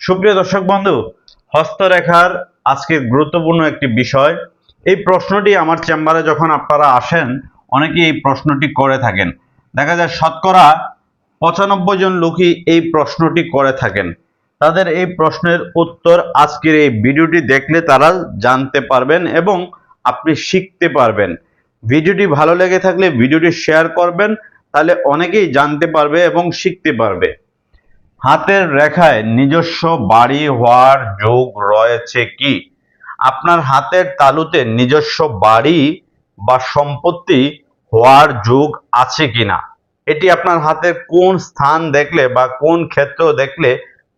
সুপ্রিয় দর্শক বন্ধু, হস্তরেখার আজকে গুরুত্বপূর্ণ একটি বিষয়। এই প্রশ্নটি আমার চেম্বারে যখন আপনারা আসেন, অনেকেই এই প্রশ্নটি করে থাকেন। দেখা যায় শতকরা পঁচানব্বই জন লোকই এই প্রশ্নটি করে থাকেন। তাদের এই প্রশ্নের উত্তর আজকের এই ভিডিওটি দেখলে তারা জানতে পারবেন এবং আপনি শিখতে পারবেন। ভিডিওটি ভালো লেগে থাকলে ভিডিওটি শেয়ার করবেন, তাহলে অনেকেই জানতে পারবে এবং শিখতে পারবে। হাতের রেখায় নিজস্ব বাড়ি হওয়ার যোগ রয়েছে কি? আপনার হাতের তালুতে নিজস্ব বাড়ি বা সম্পত্তি হওয়ার যোগ আছে কিনা? এটি আপনার হাতের কোন স্থান দেখলে বা কোন ক্ষেত্র দেখলে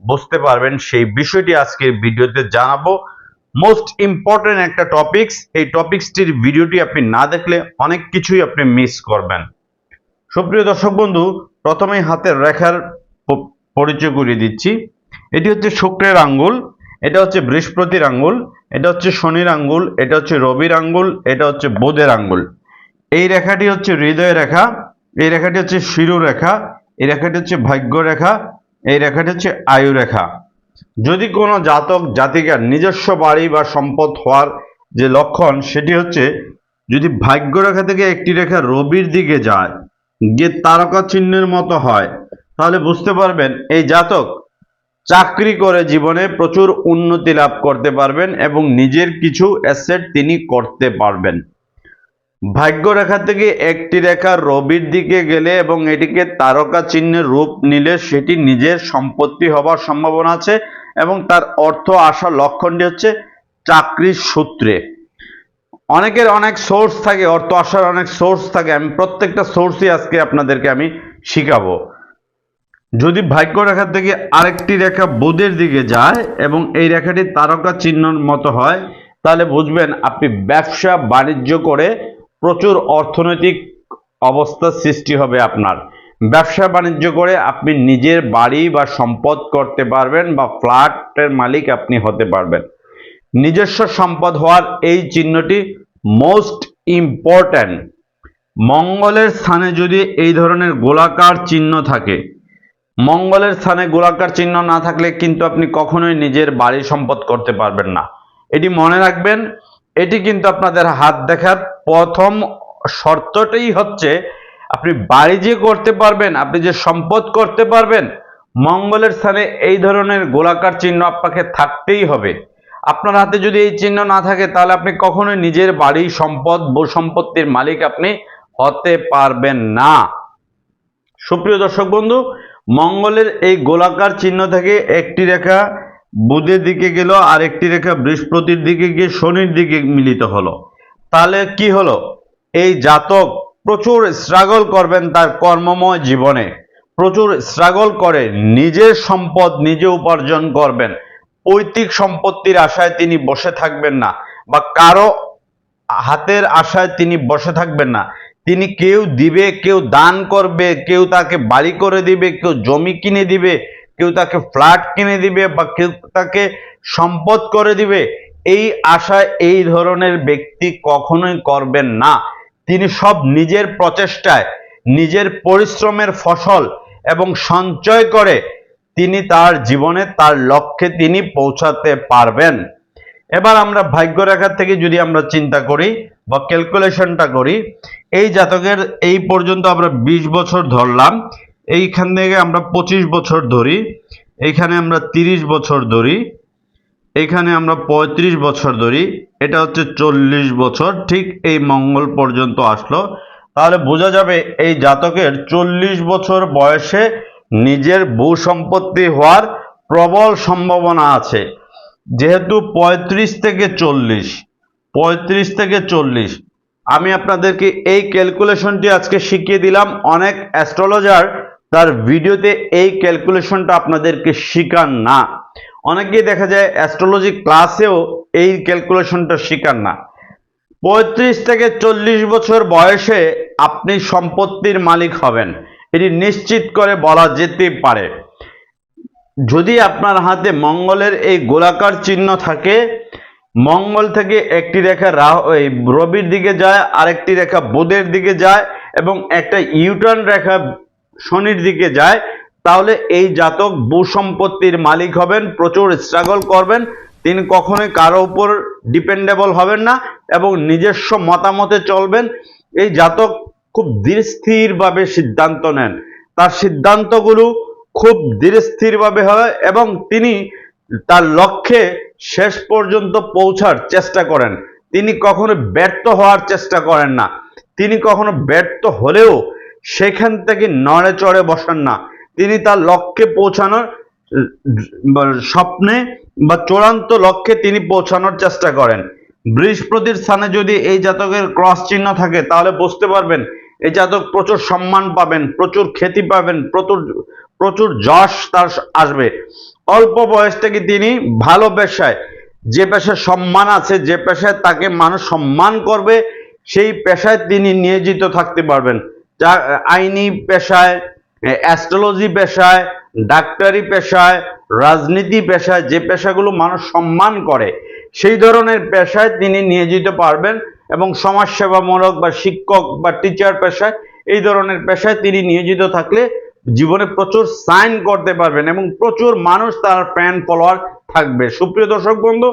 বুঝতে পারবেন। সেই বিষয়টি আজকের ভিডিওতে জানাব। মোস্ট ইম্পর্টেন্ট একটা টপিকস এই টপিকসটির ভিডিওটি আপনি না দেখলে অনেক কিছুই আপনি মিস করবেন। সুপ্রিয় দর্শক বন্ধু, প্রথমেই হাতের রেখার পরিচয় করিয়ে দিচ্ছি। এটি হচ্ছে শুক্রের আঙ্গুল, এটা হচ্ছে বৃহস্পতির আঙ্গুল, এটা হচ্ছে শনির আঙ্গুল, এটা হচ্ছে রবির আঙ্গুল, এটা হচ্ছে বোধের আঙ্গুল। এই রেখাটি হচ্ছে হৃদয় রেখা, এই রেখাটি হচ্ছে শিরু রেখা, এই রেখাটি হচ্ছে ভাগ্য রেখা, এই রেখাটি হচ্ছে আয়ু রেখা। যদি কোনো জাতক, জাতিকার নিজস্ব বাড়ি বা সম্পদ হওয়ার যে লক্ষণ, সেটি হচ্ছে যদি ভাগ্য রেখা থেকে একটি রেখা রবির দিকে যায়, গিয়ে তারকা চিহ্নের মতো হয় তাহলে বুঝতে পারবেন, এই জাতক চাকরি করে জীবনে প্রচুর উন্নতি লাভ করতে পারবেন এবং নিজের কিছু অ্যাসেট তিনি করতে পারবেন। ভাগ্য রেখা থেকে একটি রেখা রবির দিকে গেলে এবং এটিকে তারকা চিহ্নের রূপ নিলে সেটি নিজের সম্পত্তি হবার সম্ভাবনা আছে এবং তার অর্থ আসার লক্ষণটি হচ্ছে চাকরির সূত্রে। অনেকের অনেক সোর্স থাকে, অর্থ আসার অনেক সোর্স থাকে, আমি প্রত্যেকটা সোর্সই আজকে আপনাদেরকে আমি শিখাবো। যদি ভাগ্য রেখা থেকে আরেকটি রেখা বুধের দিকে যায় এবং এই রেখাটি তারকা চিহ্নর মতো হয়, তাহলে বুঝবেন আপনি ব্যবসা বাণিজ্য করে প্রচুর অর্থনৈতিক অবস্থা সৃষ্টি হবে আপনার। ব্যবসা বাণিজ্য করে আপনি নিজের বাড়ি বা সম্পদ করতে পারবেন বা ফ্ল্যাটের মালিক আপনি হতে পারবেন। নিজস্ব সম্পদ হওয়ার এই চিহ্নটি মোস্ট ইম্পর্ট্যান্ট। মঙ্গলের স্থানে যদি এই ধরনের গোলাকার চিহ্ন থাকে মঙ্গলের স্থানে গোলাকার চিহ্ন না থাকলে কিন্তু আপনি কখনোই নিজের বাড়ি সম্পদ করতে পারবেন না। এটি মনে রাখবেন, এটি কিন্তু আপনাদের হাত দেখার প্রথম শর্তটাই হচ্ছে আপনি বাড়ি যে করতে পারবেন, আপনি যে সম্পদ করতে পারবেন, মঙ্গলের স্থানে এই ধরনের গোলাকার চিহ্ন আপনাকে থাকতেই হবে। আপনার হাতে যদি এই চিহ্ন না থাকে, তাহলে আপনি কখনোই নিজের বাড়ি সম্পদ সম্পত্তির মালিক আপনি হতে পারবেন না। সুপ্রিয় দর্শক বন্ধু মঙ্গলের এই গোলাকার চিহ্ন থেকে একটি রেখা বুধের দিকে গেল, আর একটি রেখা বৃহস্পতির দিকে গিয়ে শনির দিকে মিলিত হলো। তাহলে কি হলো? এই জাতক প্রচুর স্ট্রাগল করবেন তার কর্মময় জীবনে। প্রচুর স্ট্রাগল করে, নিজের সম্পদ নিজে উপার্জন করবেন। পৈতৃক সম্পত্তির আশায় তিনি বসে থাকবেন না, বা কারও হাতের আশায় তিনি বসে থাকবেন না। তিনি কেউ দিবে, কেউ দান করবে, কেউ তাকে বাড়ি করে দিবে, কেউ জমি কিনে দিবে, কেউ তাকে ফ্ল্যাট কিনে দিবে বা কেউ তাকে সম্পদ করে দিবে, এই আশায় এই ধরনের ব্যক্তি কখনোই করবেন না। তিনি সব নিজের প্রচেষ্টায়, নিজের পরিশ্রমের ফসল এবং সঞ্চয় করে তিনি তার জীবনে, তার লক্ষ্যে তিনি পৌঁছাতে পারবেন। এবার আমরা ভাগ্য রেখা থেকে যদি আমরা চিন্তা করি বা ক্যালকুলেশনটা করি, এই জাতকের এই পর্যন্ত আমরা ২০ বছর ধরলাম, এইখান থেকে আমরা ২৫ বছর ধরি, এইখানে আমরা ৩০ বছর ধরি, এইখানে আমরা ৩৫ বছর ধরি, এটা হচ্ছে চল্লিশ বছর, ঠিক এই মঙ্গল পর্যন্ত আসলো। তাহলে বোঝা যাবে এই জাতকের চল্লিশ বছর বয়সে নিজের ভূ সম্পত্তি হওয়ার প্রবল সম্ভাবনা আছে। যেহেতু ৩৫ থেকে চল্লিশ পঁয়ত্রিশ থেকে চল্লিশ। আমি আপনাদেরকে এই ক্যালকুলেশনটি আজকে শিখিয়ে দিলাম। অনেক অ্যাস্ট্রোলজার তার ভিডিওতে এই ক্যালকুলেশনটা আপনাদেরকে শিখান না। অনেকেই দেখা যায় অ্যাস্ট্রোলজি ক্লাসেও এই ক্যালকুলেশনটা শিকার না। পঁয়ত্রিশ থেকে চল্লিশ বছর বয়সে আপনি সম্পত্তির মালিক হবেন। এটি নিশ্চিত করে বলা যেতে পারে। যদি আপনার হাতে মঙ্গলের এই গোলাকার চিহ্ন থাকে মঙ্গল থেকে একটি রেখা রবির দিকে যায়, আরেকটি রেখা বুধের দিকে যায়, এবং একটা ইউটার্ন রেখা শনির দিকে যায়। তাহলে এই জাতক ভূসম্পত্তির মালিক হবেন, প্রচুর স্ট্রাগল করবেন, তিনি কখনোই কারও উপর ডিপেন্ডেবল হবেন না, এবং নিজস্ব মতামতে চলবেন। এই জাতক খুব ধীরস্থিরভাবে সিদ্ধান্ত নেন। তার সিদ্ধান্তগুলো খুব ধীরস্থিরভাবে হয়, এবং তিনি তার লক্ষ্যে শেষ পর্যন্ত পৌঁছার চেষ্টা করেন। তিনি কখনো ব্যর্থ হওয়ার চেষ্টা করেন না। তিনি কখনো ব্যর্থ হলেও সেখান থেকে নড়ে চড়ে বসান না। তিনি তার লক্ষ্যে পৌঁছানোর স্বপ্নে বা চূড়ান্ত লক্ষ্যে তিনি পৌঁছানোর চেষ্টা করেন। বৃহস্পতির স্থানে যদি এই জাতকের ক্রস চিহ্ন থাকে, তাহলে বুঝতে পারবেন এই জাতক প্রচুর সম্মান পাবেন, প্রচুর খ্যাতি পাবেন, প্রচুর প্রচুর যশ তার আসবে। অল্প বয়স থেকে তিনি? ভালো পেশায়। যে পেশায় সম্মান আছে, যে পেশায় তাকে মানুষ সম্মান করবে, সেই পেশায় তিনি নিয়োজিত থাকতে পারবেন। যা আইনি পেশায়, অ্যাস্ট্রোলজি পেশায়, ডাক্তারি পেশায়, রাজনীতি পেশায়, যে পেশাগুলো মানুষ সম্মান করে, সেই ধরনের পেশায় তিনি নিয়োজিত পারবেন এবং সমাজসেবামূলক বা শিক্ষক বা টিচার পেশায়, এই ধরনের পেশায় তিনি নিয়োজিত থাকলে জীবনে প্রচুর সাইন করতে পারবেন এবং প্রচুর মানুষ তার ফ্যান ফলোয়ার থাকবে। সুপ্রিয় দর্শক বন্ধু,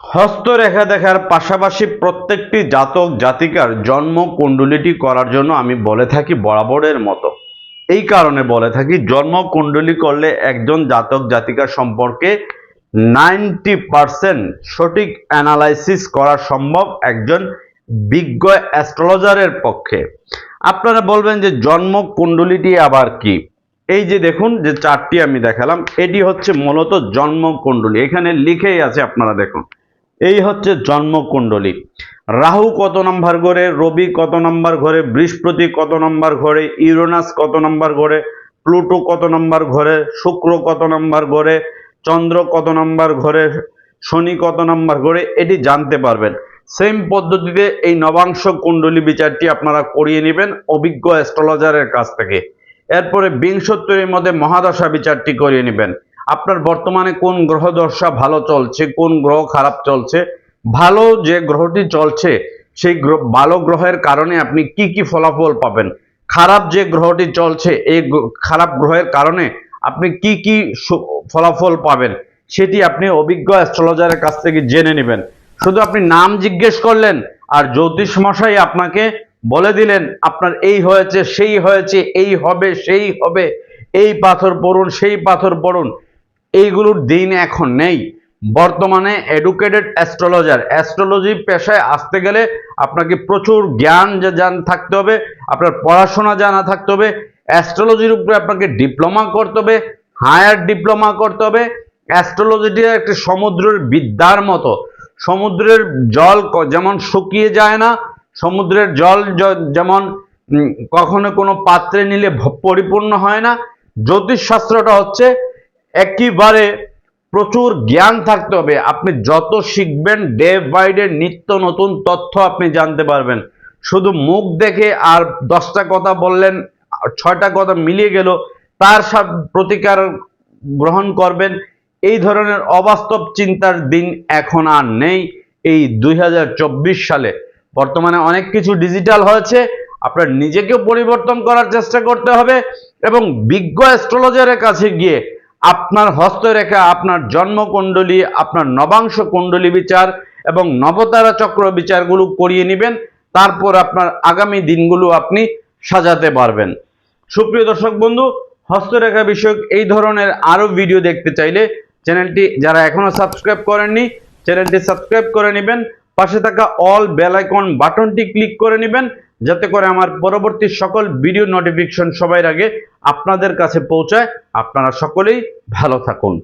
হস্তরেখা দেখার পাশাপাশি প্রত্যেকটি জাতক জাতিকার জন্ম কুণ্ডলিটি করার জন্য আমি বলে থাকি বরাবরের মতো। এই কারণে বলে থাকি জন্ম কুণ্ডলী করলে একজন জাতক জাতিকা সম্পর্কে নাইনটি পার্সেন্ট সঠিক অ্যানালাইসিস করা সম্ভব একজন বিজ্ঞ অ্যাস্ট্রোলজারের পক্ষে। আপনারা বলবেন যে জন্ম কুণ্ডলিটি আবার কি? এই যে দেখুন যে চারটি আমি দেখালাম, এটি হচ্ছে মূলত জন্ম কুণ্ডলী এখানে লিখেই আছে আপনারা দেখুন। এই হচ্ছে জন্ম কুণ্ডলী রাহু কত নম্বর ঘরে, রবি কত নম্বর ঘরে, বৃহস্পতি কত নম্বর ঘরে, ইউরোনাস কত নম্বর ঘরে, প্লুটো কত নম্বর ঘরে, শুক্র কত নম্বর ঘরে, চন্দ্র কত নম্বর ঘরে, শনি কত নম্বর ঘরে, এটি জানতে পারবেন। সেম পদ্ধতিতে এই নবাংশ কুণ্ডলী বিচারটি আপনারা করিয়ে নেবেন অভিজ্ঞ অ্যাস্ট্রোলজারের কাছ থেকে। এরপরে বিংশোত্তরের মধ্যে মহাদশা বিচারটি করিয়ে নেবেন। আপনার বর্তমানে কোন গ্রহ দশা ভালো চলছে, কোন গ্রহ খারাপ চলছে, ভালো যে গ্রহটি চলছে, সেই ভালো গ্রহের কারণে আপনি কি কি ফলাফল পাবেন, খারাপ যে গ্রহটি চলছে, এই খারাপ গ্রহের কারণে আপনি কি কি ফলাফল পাবেন, সেটি আপনি অভিজ্ঞ অ্যাস্ট্রোলজারের কাছ থেকে জেনে নেবেন। শুধু আপনি নাম জিজ্ঞেস করলেন, আর জ্যোতিষ মশাই আপনাকে বলে দিলেন, আপনার এই হয়েছে, সেই হয়েছে, এই হবে, সেই হবে, এই পাথর পড়ুন, সেই পাথর পড়ুন। এইগুলোর দিন এখন নেই। বর্তমানে এডুকেটেড অ্যাস্ট্রোলজার অ্যাস্ট্রোলজি পেশায় আসতে গেলে আপনাকে প্রচুর জ্ঞান জান থাকতে হবে, আপনার পড়াশোনা জানা থাকতে হবে অ্যাস্ট্রোলজির উপরে আপনাকে ডিপ্লোমা করতে হবে হায়ার ডিপ্লোমা করতে হবে। অ্যাস্ট্রোলজিটি একটি সমুদ্রের বিদ্যার মতো। সমুদ্রের জল যেমন শুকিয়ে যায় না, সমুদ্রের জল যেমন কখনো কোনো পাত্রে নিলে পরিপূর্ণ হয় না। জ্যোতিষশাস্ত্রটা হচ্ছে একেবারে প্রচুর জ্ঞান থাকতে হবে। আপনি যত শিখবেন, ডে বাই ডে নিত্য নতুন তথ্য আপনি জানতে পারবেন। শুধু মুখ দেখে আর দশটা কথা বললেন, ছয়টা কথা মিলিয়ে গেল, তার সব প্রতিকার গ্রহণ করবেন। এই ধরনের অবাস্তব চিন্তার দিন এখন আর নেই। এই দুই হাজার চব্বিশ সালে বর্তমানে অনেক কিছু ডিজিটাল হয়েছে, আপনার নিজেকেও পরিবর্তন করার চেষ্টা করতে হবে এবং বিজ্ঞ অ্যাস্ট্রোলজারের কাছে গিয়ে আপনার হস্তরেখা, আপনার জন্মকুণ্ডলী, আপনার নবাংশ কুণ্ডলী বিচার এবং নবতারা চক্র বিচারগুলো করিয়ে নেবেন। তারপর আপনার আগামী দিনগুলো আপনি সাজাতে পারবেন। সুপ্রিয় দর্শক বন্ধু, হস্তরেখা বিষয়ক এই ধরনের আরও ভিডিও দেখতে চাইলে চ্যানেলটি যারা এখনও সাবস্ক্রাইব করেননি, চ্যানেলটি সাবস্ক্রাইব করে নেবেন। পাশে থাকা অল বেল আইকন বাটনটি ক্লিক করে নেবেন, যাতে করে আমার পরবর্তী সকল ভিডিও নোটিফিকেশন সবার আগে আপনাদের কাছে পৌঁছায়। আপনারা সকলেই ভালো থাকুন।